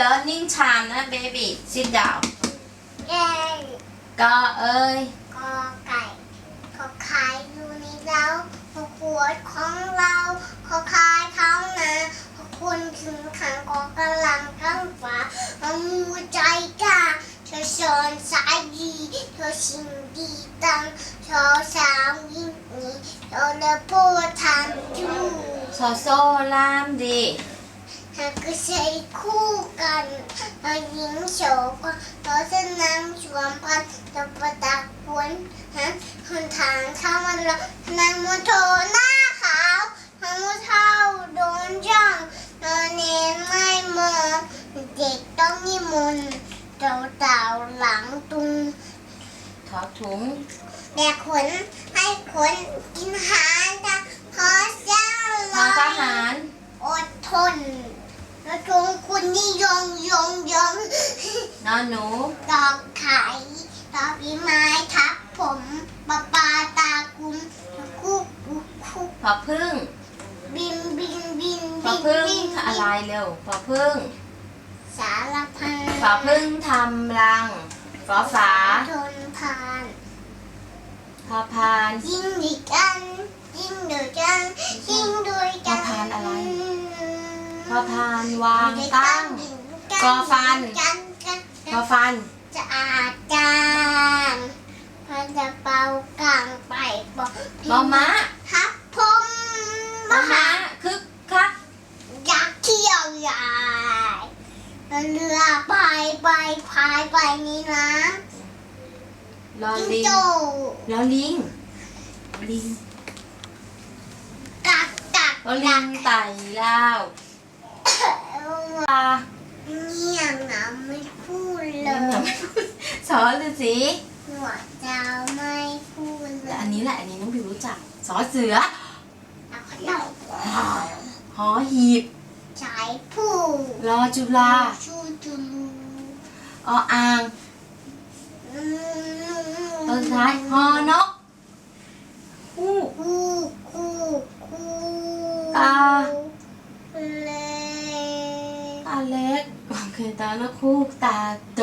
learning time นะ baby sit down แก่ก็เอ้ยกอไก่ขอขายอยู่ในเราขอขวดของเราขอขายท้องนาขอคุณถึงขังกอกำลังข้างฟ้าเอามูใจกล้าเธอสอนสายดีเธอสิ่งดีตังเธอสาวยิ่งนี้เธอเลพูดทำจู โซโซลามดี หากก็ใช้คู่ กันเราหญิงโฉกเราจะนำชวมพันเราประดับฝนฮะคนทางเข้ามาเรานางมโทหน้าขาวทางมเท่าโดนจ้องนอนเนนไม่มองเด็กต้องนิมนต์เต่าเต่าหลังตุงถอดถุงแบกขนให้ขนกินหารตะขอเจ้า ทางทหาร อดทนแล้วทงคุณ นี่ยงยงยงนอนหนูดอกไข่ดอกพีไม้ทับผมปลาปลาตากุมคุกคุกคุกพอพึ่ง บินบินบินพอบินพึ่งบินอะไรเร็วพอพึ่งสารพันพอพึ่งทำรังฝอฝาทนพานพอพาน ยิ่งดีกันยิ่งด้วยกันยิ่งด้ อพานวางตั้ง กอฟันกันกันพอฟันจะอาจารย์พอจะเป่ากลางไปบอกมอม้าทับผมมอม้าคึกคักอยากเที่ยวใหญ่เรือพายไปพายไปในน้ลอำจิ้งลิงโจ้ลอลิงลิงกักกักลอลิงไต่ลา วปลาเงียบนะไม่พูดเลเริ่มยังยไม่พูดสอนฤาษีหัวเจ้าไม่พูดเลแต่ยอันนี้แหละอันนี้น้องพิวรู้จักสอเสือเอาขนมหอหีบใช้ผู้รอจุฬาชูจูลูออ่างอืมตอนสุดท้ายฮอนกฮูก คู่คู่คู่ ตา เล็ก ตา เล็กก็คือตาแล้วคูกตาโต